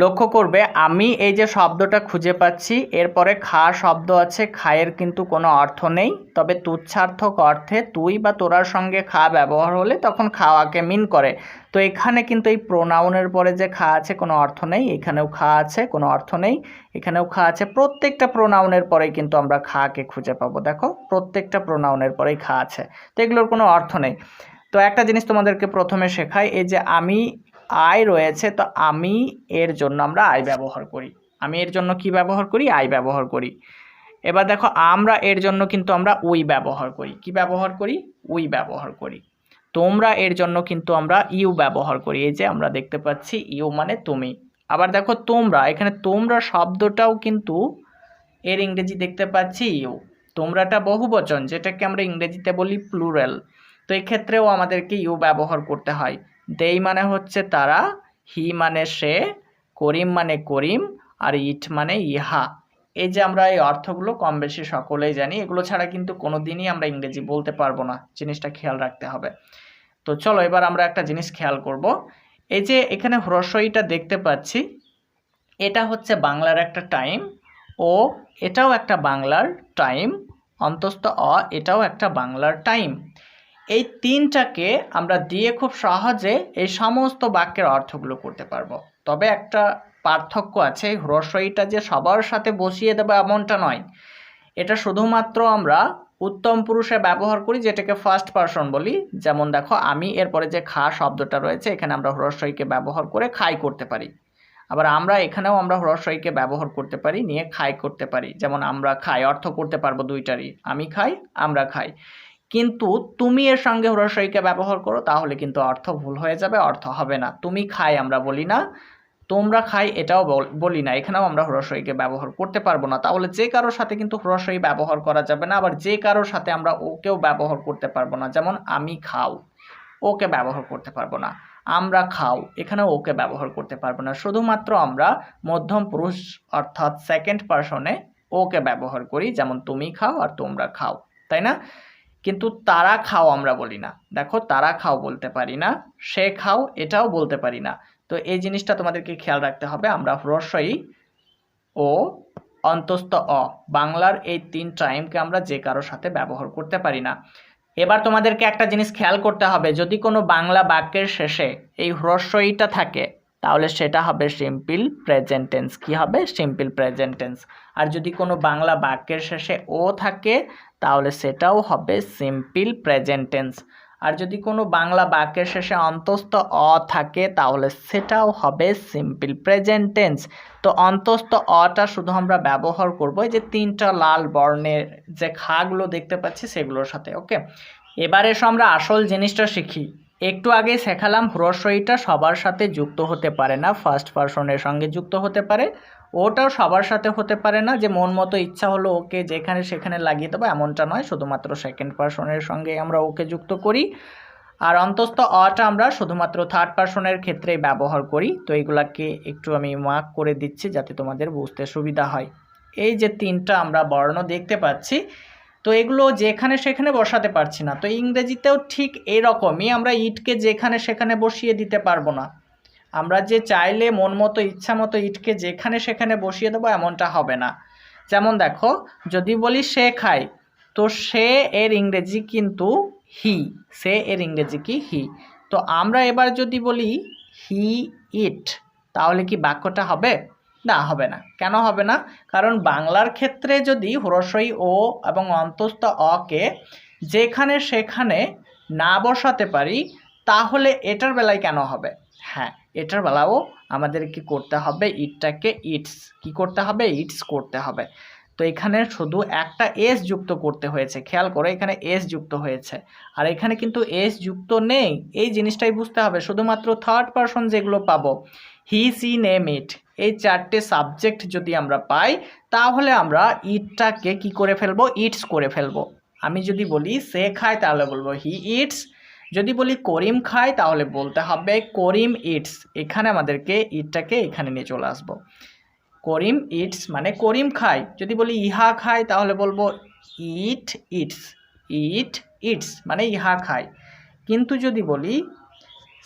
লক্ষ্য করবে, আমি এই যে শব্দটা খুঁজে পাচ্ছি, এরপরে খা শব্দ আছে, খায়ের কিন্তু কোনো অর্থ নেই। তবে তুচ্ছার্থক অর্থে তুই বা তোরার সঙ্গে খা ব্যবহার হলে তখন খাওয়াকে মিন করে। তো এখানে কিন্তু এই প্রোনাউনের পরে যে খা আছে কোনো অর্থ নেই, এখানেও খা আছে, কোনো অর্থ নেই, এখানেও খা আছে। প্রত্যেকটা প্রোনাউনের পরেই কিন্তু আমরা খাকে খুঁজে পাবো। দেখো, প্রত্যেকটা প্রোনাউনের পরেই খা আছে। তো এগুলোর কোনো অর্থ নেই। তো একটা জিনিস তোমাদেরকে প্রথমে শেখাই, এই যে আমি আই রয়েছে, তো আমি এর জন্য আমরা আই ব্যবহার করি। আমি এর জন্য কি ব্যবহার করি? আই ব্যবহার করি। এবার দেখো, আমরা এর জন্য কিন্তু আমরা উই ব্যবহার করি। কি ব্যবহার করি? উই ব্যবহার করি। তোমরা এর জন্য কিন্তু আমরা ইউ ব্যবহার করি। এই যে আমরা দেখতে পাচ্ছি ইউ মানে তুমি। আবার দেখো, তোমরা, এখানে তোমরা শব্দটাও কিন্তু এর ইংরেজি দেখতে পাচ্ছি ইউ তোমরাটা বহুবচন, যেটাকে আমরা ইংরেজিতে বলি প্লুরাল তো এই ক্ষেত্রেও আমাদেরকে ইউ ব্যবহার করতে হয়। দেই মানে হচ্ছে তারা, হি মানে সে, করিম মানে করিম, আর ইট মানে ইহা। এই যে আমরা এই অর্থগুলো কম বেশি সকলেই জানি, এগুলো ছাড়া কিন্তু কোনো দিনই আমরা ইংরেজি বলতে পারব না। জিনিসটা খেয়াল রাখতে হবে। তো চলো এবার আমরা একটা জিনিস খেয়াল করব। এই যে এখানে হ্রস্বইটা দেখতে পাচ্ছি, এটা হচ্ছে বাংলার একটা টাইম, ও এটাও একটা বাংলার টাইম, অন্তস্থ অ এটাও একটা বাংলার টাইম। এই তিনটাকে আমরা দিয়ে খুব সহজে এই সমস্ত বাক্যের অর্থগুলো করতে পারব। তবে একটা পার্থক্য আছে হ্রস্বইটা যে সবার সাথে বসিয়ে দেবো এমনটা নয়। এটা শুধুমাত্র আমরা উত্তম পুরুষে ব্যবহার করি, যেটাকে ফার্স্ট পারসন বলি। যেমন দেখো, আমি এরপরে যে খা শব্দটা রয়েছে, এখানে আমরা হ্রস্বইকে ব্যবহার করে খাই করতে পারি। আবার আমরা এখানেও আমরা হ্রস্বইকে ব্যবহার করতে পারি, নিয়ে খাই করতে পারি। যেমন আমরা খাই, অর্থ করতে পারব দুইটারই। আমি খাই, আমরা খাই। কিন্তু তুমি এর সঙ্গে হ্রস্বইকে ব্যবহার করো, তাহলে কিন্তু অর্থ ভুল হয়ে যাবে, অর্থ হবে না। তুমি খাই আমরা বলি না, তোমরা খাই এটাও বল- না, এখানেও আমরা হ্রস্বইকে ব্যবহার করতে পারব না। তাহলে যে কারোর সাথে কিন্তু হ্রস্বই ব্যবহার করা যাবে না, আবার যে কারোর সাথে আমরা ওকেও ব্যবহার করতে পারব না। যেমন আমি খাও, ওকে ব্যবহার করতে পারব না। আমরা খাও এখানে ওকে ব্যবহার করতে পারব না। শুধুমাত্র আমরা মধ্যম পুরুষ অর্থাৎ সেকেন্ড পার্সনে ওকে ব্যবহার করি, যেমন তুমি খাও আর তোমরা খাও, তাই না? কিন্তু তারা খাও আমরা বলি না। দেখো, তারা খাও বলতে পারি না, সে খাও, এটাও বলতে পারি না। তো এই জিনিসটা তোমাদেরকে খেয়াল রাখতে হবে, আমরা হ্রস্বই ও অন্তস্থ অ। বাংলার এই তিন টাইমকে আমরা যে কারোর সাথে ব্যবহার করতে পারি না। এবার তোমাদেরকে একটা জিনিস খেয়াল করতে হবে, যদি কোনো বাংলা বাক্যের শেষে এই হ্রস্বইটা থাকে তাহলে সেটা হবে সিম্পল প্রেজেন্ট টেন্স কী হবে? সিম্পল প্রেজেন্ট টেন্স আর যদি কোনো বাংলা বাক্যের শেষে ও থাকে, তাহলে সেটাও হবে সিম্পল প্রেজেন্ট টেন্স আর যদি কোনো বাংলা বাক্যের শেষে অন্তস্থ অ থাকে, তাহলে সেটাও হবে সিম্পল প্রেজেন্ট টেন্স তো অন্তস্থ অটা শুধু আমরা ব্যবহার করব যে তিনটা লাল বর্ণের যে খাগুলো দেখতে পাচ্ছি, সেগুলোর সাথে ওকে এবার এসো আমরা আসল জিনিসটা শিখি। একটু আগে শেখালাম হ্রস্বইটা সবার সাথে যুক্ত হতে পারে না ফার্স্ট পার্সনের সঙ্গে যুক্ত হতে পারে। ওটাও সবার সাথে হতে পারে না, যে মন মতো ইচ্ছা হলো ওকে যেখানে সেখানে লাগিয়ে দেবো, এমনটা নয়। শুধুমাত্র সেকেন্ড পার্সনের সঙ্গে আমরা ওকে যুক্ত করি। আর অন্তস্থ অটা আমরা শুধুমাত্র থার্ড পার্সনের ক্ষেত্রেই ব্যবহার করি। তো এইগুলাকে একটু আমি মার্ক করে দিচ্ছি যাতে তোমাদের বুঝতে সুবিধা হয়। এই যে তিনটা আমরা বর্ণ দেখতে পাচ্ছি তো এগুলো যেখানে সেখানে বসাতে পারছি না। তো ইংরেজিতেও ঠিক এরকমই, আমরা ইটকে যেখানে সেখানে বসিয়ে দিতে পারব না। আমরা যে চাইলে মন মতো, ইচ্ছা মতো ইটকে যেখানে সেখানে বসিয়ে দেবো এমনটা হবে না। যেমন দেখো, যদি বলি সে খায়, তো সে এর ইংরেজি কিন্তু হি, সে এর ইংরেজি কি হি। তো আমরা এবার যদি বলি হি ইট, তাহলে কি বাক্যটা হবে? না, হবে না। কেন হবে না? কারণ বাংলার ক্ষেত্রে যদি হ্রস্বই ও এবং অন্তস্থ অকে যেখানে সেখানে না বসাতে পারি, তাহলে এটার বেলায় কেন হবে? হ্যাঁ এটার বেলাও আমাদের কি করতে হবে ইটটাকে ইটস। কি করতে হবে? ইটস করতে হবে। তো এখানে শুধু একটা এস যুক্ত করতে হয়েছে। খেয়াল করে, এখানে এস যুক্ত হয়েছে। আর এখানে কিন্তু এস যুক্ত নেই। এই জিনিসটাই বুঝতে হবে। শুধুমাত্র থার্ড পারসন যেগুলো পাবো হি সি নেম ইট এই চারটে সাবজেক্ট যদি আমরা পাই, তাহলে আমরা ইটটাকে কি করে ফেলব? ইটস করে ফেলব। আমি যদি বলি সে খায়, তাহলে বলব হি ইটস। যদি বলি করিম খায়, তাহলে বলতে হবে করিম ইটস। এখানে আমাদেরকে ইটটাকে এখানে নিয়ে চলে আসব। করিম ইটস মানে করিম খায়। যদি বলি ইহা খায়, তাহলে বলব ইট ইটস। ইট ইটস মানে ইহা খায়। কিন্তু যদি বলি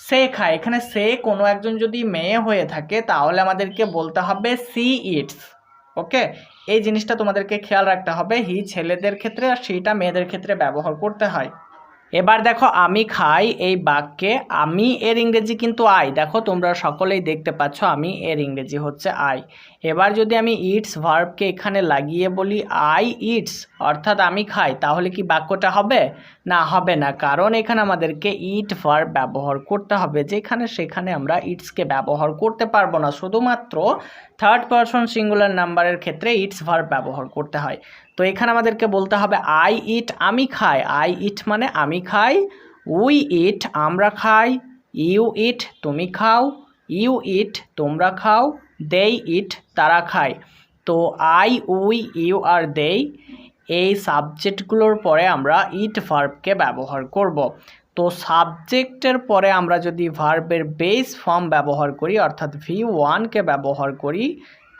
সে খায় এখানে সে কোনো একজন যদি মেয়ে হয়ে থাকে, তাহলে আমাদেরকে বলতে হবে সি ইটস। ওকে? এই জিনিসটা তোমাদেরকে খেয়াল রাখতে হবে। হি ছেলেদের ক্ষেত্রে আর সেইটা মেয়েদের ক্ষেত্রে ব্যবহার করতে হয়। এবার দেখো, আমি খাই এই বাক্যে, আমি এর ইংরেজি কিন্তু আই। দেখো, তোমরা সকলেই দেখতে পাচ্ছ, আমি এর ইংরেজি হচ্ছে আই। এবার যদি আমি ইটস ভার্বকে এখানে লাগিয়ে বলি, আই ইটস, অর্থাৎ আমি খাই, তাহলে কি বাক্যটা হবে? না, হবে না। কারণ এখানে আমাদেরকে ইট ভার্ব ব্যবহার করতে হবে। যেখানে সেখানে আমরা ইটসকে ব্যবহার করতে পারব না। শুধুমাত্র থার্ড পারসন সিঙ্গুলার নাম্বারের ক্ষেত্রে ইটস ভার্ব ব্যবহার করতে হয়। তো এখানে আমাদেরকে বলতে হবে আই ইট আমি খাই। আই ইট মানে আমি খাই। উই ইট আমরা খাই। ইউ ইট তুমি খাও। ইউ ইট তোমরা খাও। দেই ইট তারা খায়। তো আই উই ইউ আর দেই এই সাবজেক্টগুলোর পরে আমরা ইট ভার্বকে ব্যবহার করব। তো সাবজেক্টের পরে আমরা যদি ভার্বের বেস ফর্ম ব্যবহার করি, অর্থাৎ ভি ওয়ানকে ব্যবহার করি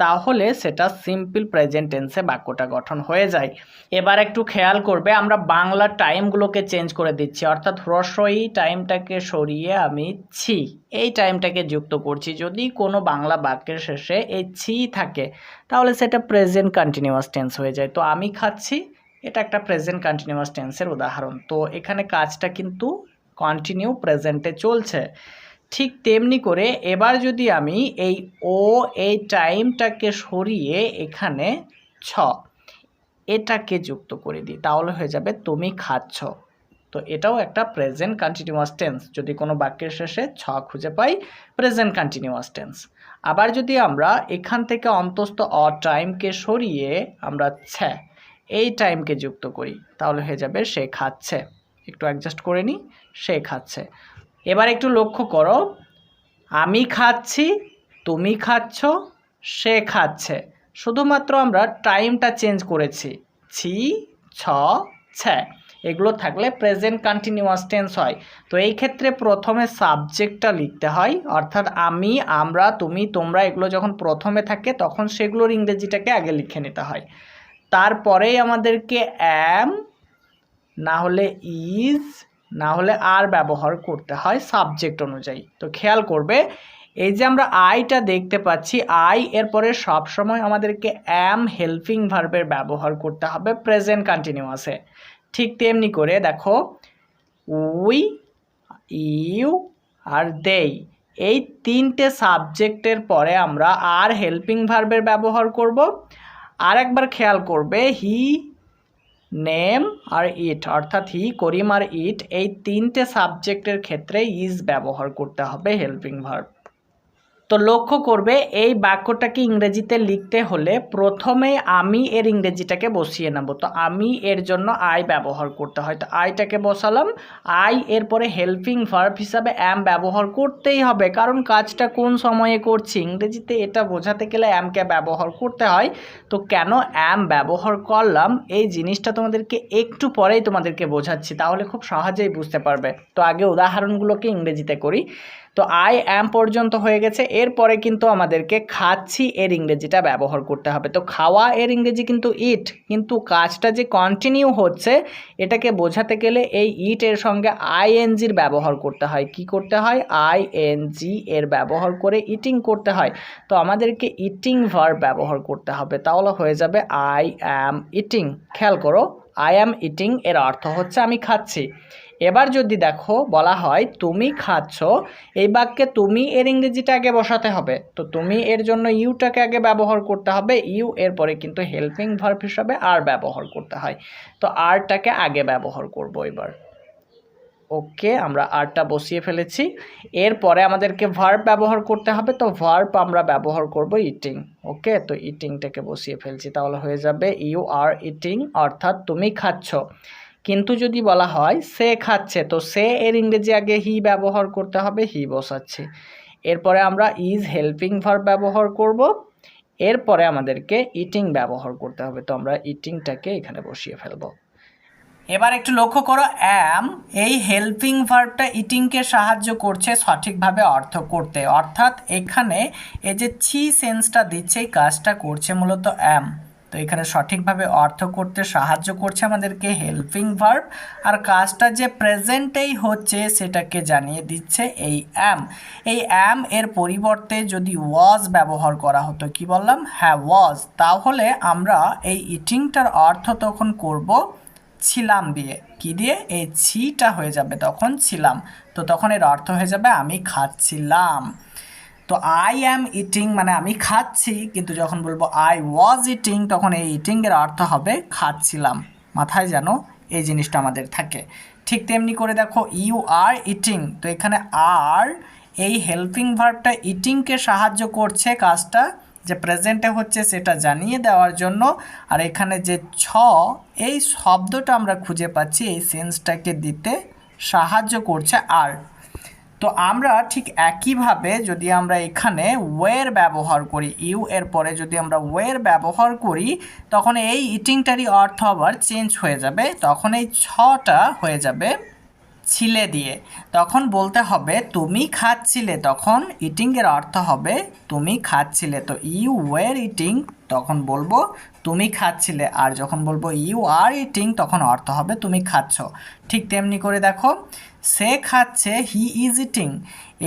তাহলে সেটা সিম্পল প্রেজেন্ট টেন্সে বাক্যটা গঠন হয়ে যায়। এবার একটু খেয়াল করবে, আমরা বাংলা টাইমগুলোকে চেঞ্জ করে দিচ্ছি। অর্থাৎ হ্রস্বই টাইমটাকে সরিয়ে আমি ছি, এই টাইমটাকে যুক্ত করছি। যদি কোনো বাংলা বাক্যের শেষে এই ছি থাকে, তাহলে সেটা প্রেজেন্ট কন্টিনিউয়াস টেন্স হয়ে যায়। তো আমি খাচ্ছি, এটা একটা প্রেজেন্ট কন্টিনিউয়াস টেন্সের উদাহরণ। তো এখানে কাজটা কিন্তু কন্টিনিউ প্রেজেন্টে চলছে। ঠিক তেমনি করে এবার যদি আমি এই ও এই টাইমটাকে সরিয়ে এখানে ছ, এটাকে যুক্ত করে দিই, তাহলে হয়ে যাবে তুমি খাচ্ছ। তো এটাও একটা প্রেজেন্ট কন্টিনিউয়াস টেন্স যদি কোনো বাক্যের শেষে ছ খুঁজে পাই প্রেজেন্ট কন্টিনিউয়াস টেন্স আবার যদি আমরা এখান থেকে অন্তস্থ অ টাইমকে সরিয়ে আমরা ছ্যা এই টাইমকে যুক্ত করি, তাহলে হয়ে যাবে সে খাচ্ছে। একটু অ্যাডজাস্ট করে নিই, সে খাচ্ছে। এবার একটু লক্ষ্য করো। আমি খাচ্ছি, তুমি খাচ্ছ, সে খাচ্ছে। শুধুমাত্র আমরা টাইমটা চেঞ্জ করেছি। ছি, ছ ছ্যা এগুলো থাকলে প্রেজেন্ট কন্টিনিউয়াস টেন্স হয়। তো এই ক্ষেত্রে প্রথমে সাবজেক্টটা লিখতে হয়, অর্থাৎ আমি, আমরা, তুমি, তোমরা এগুলো যখন প্রথমে থাকে, তখন সেগুলোর ইংরেজিটাকে আগে লিখে নিতে হয়। তারপরেই আমাদেরকে অ্যাম না হলে ইজ না হলে আর ব্যবহার করতে হয় সাবজেক্ট অনুযায়ী। তো খেয়াল করবে, এই যে আমরা আইটা দেখতে পাচ্ছি আই এরপরে সবসময় আমাদেরকে অ্যাম হেল্পিং ভার্বের ব্যবহার করতে হবে প্রেজেন্ট কন্টিনিউয়াসে ঠিক তেমনি করে দেখো উই ইউ আর দেই এই তিনটে সাবজেক্টের পরে আমরা আর হেল্পিং ভার্বের ব্যবহার করব। আর একবার খেয়াল করবে হি নেম আর ইট, অর্থাৎ হি, করিম আর ইট, এই তিনটে সাবজেক্টের ক্ষেত্রে ইজ ব্যবহার করতে হবে হেল্পিং ভার্ব তো লক্ষ্য করবে, এই বাক্যটাকে ইংরেজিতে লিখতে হলে প্রথমে আমি এর ইংরেজিটাকে বসিয়ে নেব। তো আমি এর জন্য আই ব্যবহার করতে হয়। তো আইটাকে বসালাম। আই এরপরে হেল্পিং ভার্ব হিসাবে অ্যাম ব্যবহার করতেই হবে। কারণ কাজটা কোন সময়ে করছি? ইংরেজিতে এটা বোঝাতে গেলে অ্যামকে ব্যবহার করতে হয়। তো কেন অ্যাম ব্যবহার করলাম? এই জিনিসটা তোমাদেরকে একটু পরেই তোমাদেরকে বোঝাচ্ছি। তাহলে খুব সহজেই বুঝতে পারবে। তো আগে উদাহরণগুলোকে ইংরেজিতে করি। তো আই অ্যাম পর্যন্ত হয়ে গেছে। এরপরে কিন্তু আমাদেরকে খাচ্ছি এর ইংরেজিটা ব্যবহার করতে হবে। তো খাওয়া এর ইংরেজি কিন্তু ইট কিন্তু কাজটা যে কন্টিনিউ হচ্ছে, এটাকে বোঝাতে গেলে এই ইট এর সঙ্গে আইএনজির ব্যবহার করতে হয়। কি করতে হয়? আইএনজি এর ব্যবহার করে ইটিং করতে হয়। তো আমাদেরকে ইটিং ভার্ব ব্যবহার করতে হবে। তাহলে হয়ে যাবে আই অ্যাম ইটিং খেয়াল করো আই অ্যাম ইটিং এর অর্থ হচ্ছে আমি খাচ্ছি। এবার যদি দেখো, বলা হয় তুমি খাচ্ছ, এই বাক্যে তুমি এর ইংরেজিটা আগে বসাতে হবে। তো তুমি এর জন্য ইউটাকে আগে ব্যবহার করতে হবে, ইউ এরপরে কিন্তু হেল্পিং ভার্ব হিসাবে আর ব্যবহার করতে হয়। তো আরটাকে আগে ব্যবহার করব এবার। ওকে, আমরা আরটা বসিয়ে ফেলেছি। এরপরে আমাদেরকে ভার্ব ব্যবহার করতে হবে, তো ভার্ব আমরা ব্যবহার করব ইটিং ওকে, তো ইটিংটাকে বসিয়ে ফেলছি, তাহলে হয়ে যাবে ইউ আর ইটিং অর্থাৎ তুমি খাচ্ছ। কিন্তু যদি বলা হয়, সে খাচ্ছে, তো সে এর ইংরেজি আগে হি ব্যবহার করতে হবে হি বসাচ্ছে। এরপরে আমরা ইজ হেল্পিং ভার্ব ব্যবহার করব, এরপরে আমাদেরকে ইটিং ব্যবহার করতে হবে, তো আমরা ইটিংটাকে এখানে বসিয়ে ফেলব। এবার একটু লক্ষ্য করো অ্যাম এই হেল্পিং ভার্বটা ইটিংকে সাহায্য করছে সঠিকভাবে অর্থ করতে। অর্থাৎ এখানে এই যে ছি সেন্সটা দিচ্ছে, এই কাজটা করছে মূলত অ্যাম তো এখানে সঠিকভাবে অর্থ করতে সাহায্য করছে আমাদেরকে হেল্পিং ভার্ব আর কাজটা যে প্রেজেন্টেই হচ্ছে সেটাকে জানিয়ে দিচ্ছে এই অ্যাম এই অ্যাম এর পরিবর্তে যদি ওয়াজ ব্যবহার করা হতো, কি বললাম? হ্যাঁ ওয়াজ তাহলে আমরা এই ইটিংটার অর্থ তখন করব ছিলাম দিয়ে। কি দিয়ে? এই ছিটা হয়ে যাবে তখন ছিলাম। তো তখন এর অর্থ হয়ে যাবে, আমি খাচ্ছিলাম। তো আই অ্যাম ইটিং মানে আমি খাচ্ছি, কিন্তু যখন বলব আই ওয়াজ ইটিং তখন এই ইটিংয়ের অর্থ হবে খাচ্ছিলাম। মাথায় যেন এই জিনিসটা আমাদের থাকে। ঠিক তেমনি করে দেখো ইউ আর ইটিং তো এখানে আর এই হেল্পিং ভার্বটা ইটিংকে সাহায্য করছে কাজটা। যে প্রেজেন্টে হচ্ছে সেটা জানিয়ে দেওয়ার জন্য। আর এখানে যে ছ, এই শব্দটা আমরা খুঁজে পাচ্ছি, এই সেন্সটাকে দিতে সাহায্য করছে আর তো আমরা ঠিক একইভাবে যদি আমরা এখানে ওয়ের ব্যবহার করি ইউ এর পরে যদি আমরা ওয়ের ব্যবহার করি, তখন এই ইটিংটারই অর্থ আবার চেঞ্জ হয়ে যাবে, তখন এই ছটা হয়ে যাবে ছিলে দিয়ে। তখন বলতে হবে, তুমি খাচ্ছিলে। তখন ইটিংয়ের অর্থ হবে, তুমি খাচ্ছিলে। তো ইউ ওয়ের ইটিং তখন বলব, তুমি খাচ্ছিলে। আর যখন বলব ইউ আর ইটিং তখন অর্থ হবে, তুমি খাচ্ছ। ঠিক তেমনি করে দেখো, সে খাচ্ছে হি ইজ ইটিং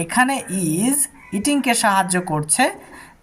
এখানে ইজ ইটিংকে সাহায্য করছে,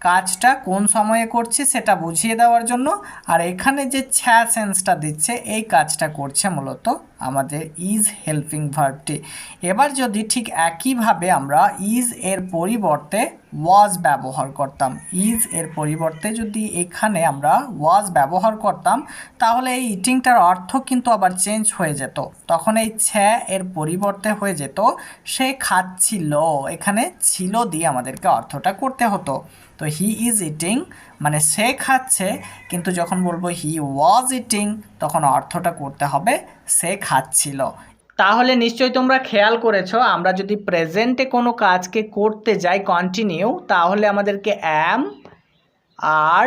কাজটা কোন সময়ে করছি সেটা বুঝিয়ে দেওয়ার জন্য, আর এখানে যে ছ্যা সেন্সটা দিচ্ছে, এই কাজটা করছে মূলত আমাদের ইজ হেল্পিং ভার্বটি এবার যদি ঠিক একইভাবে আমরা ইজ এর পরিবর্তে ওয়াজ ব্যবহার করতাম ইজ এর পরিবর্তে যদি এখানে আমরা ওয়াজ ব্যবহার করতাম, তাহলে এই ইটিংটার অর্থ কিন্তু আবার চেঞ্জ হয়ে যেত। তখন এই ছ্যা এর পরিবর্তে হয়ে যেত, সে খাচ্ছিল। এখানে ছিল দিয়ে আমাদেরকে অর্থটা করতে হতো। তো হি ইজ ইটিং মানে সে খাচ্ছে, কিন্তু যখন বলব হি ওয়াজ ইটিং তখন অর্থটা করতে হবে সে খাচ্ছিল। তাহলে নিশ্চয়ই তোমরা খেয়াল করেছ, আমরা যদি প্রেজেন্টে কোনো কাজকে করতে যাই কন্টিনিউ তাহলে আমাদেরকে অ্যাম আর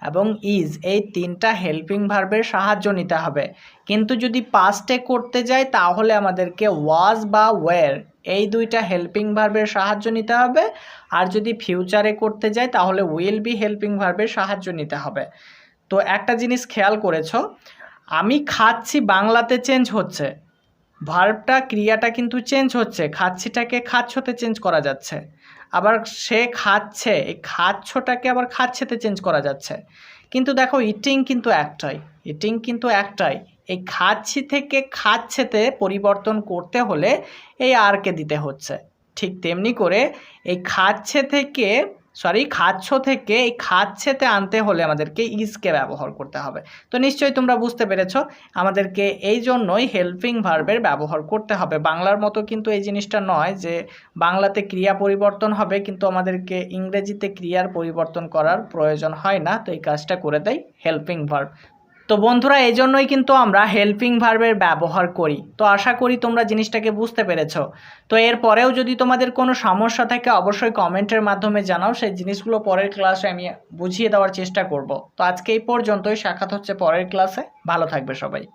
এবং ইজ এই তিনটা হেল্পিং ভার্বের সাহায্য নিতে হবে। কিন্তু যদি পাস্টে করতে যাই, তাহলে আমাদেরকে ওয়াজ বা ওয়ের এই দুইটা হেল্পিং ভার্বের সাহায্য নিতে হবে। আর যদি ফিউচারে করতে যাই, তাহলে উইল বি হেল্পিং ভার্বের সাহায্য নিতে হবে। তো একটা জিনিস খেয়াল করেছ, আমি খাচ্ছি বাংলাতে চেঞ্জ হচ্ছে। ভার্বটা ক্রিয়াটা কিন্তু চেঞ্জ হচ্ছে। খাচ্ছিটাকে খাচ্ছতে চেঞ্জ করা যাচ্ছে। আবার সে খাচ্ছে, এই খাচ্ছটাকে আবার খাচ্ছেতে চেঞ্জ করা যাচ্ছে। কিন্তু দেখো ইটিং কিন্তু একটাই। ইটিং কিন্তু একটাই। এই খাচ্ছি থেকে খাচ্ছেতে পরিবর্তন করতে হলে এই আরকে দিতে হচ্ছে। ঠিক তেমনি করে এই খাচ্ছে থেকে সরি খাচ্ছ থেকে এই খাচ্ছেতে আনতে হলে আমাদেরকে ইজকে ব্যবহার করতে হবে। তো নিশ্চয়ই তোমরা বুঝতে পেরেছ, আমাদেরকে এই জন্যই হেল্পিং ভার্বের ব্যবহার করতে হবে। বাংলার মতো কিন্তু এই জিনিসটা নয় যে বাংলাতে ক্রিয়া পরিবর্তন হবে, কিন্তু আমাদেরকে ইংরেজিতে ক্রিয়ার পরিবর্তন করার প্রয়োজন হয় না। তো এই কাজটা করে দেয় হেল্পিং ভার্ব তো বন্ধুরা এই জন্যই কিন্তু আমরা হেল্পিং ভার্বের ব্যবহার করি। তো আশা করি তোমরা জিনিসটাকে বুঝতে পেরেছ। তো এরপরেও যদি তোমাদের কোনো সমস্যা থাকে, অবশ্যই কমেন্টের মাধ্যমে জানাও। সেই জিনিসগুলো পরের ক্লাসে আমি বুঝিয়ে দেওয়ার চেষ্টা করব। তো আজকে এই পর্যন্তই। সাক্ষাৎ হচ্ছে পরের ক্লাসে ভালো থাকবে সবাই।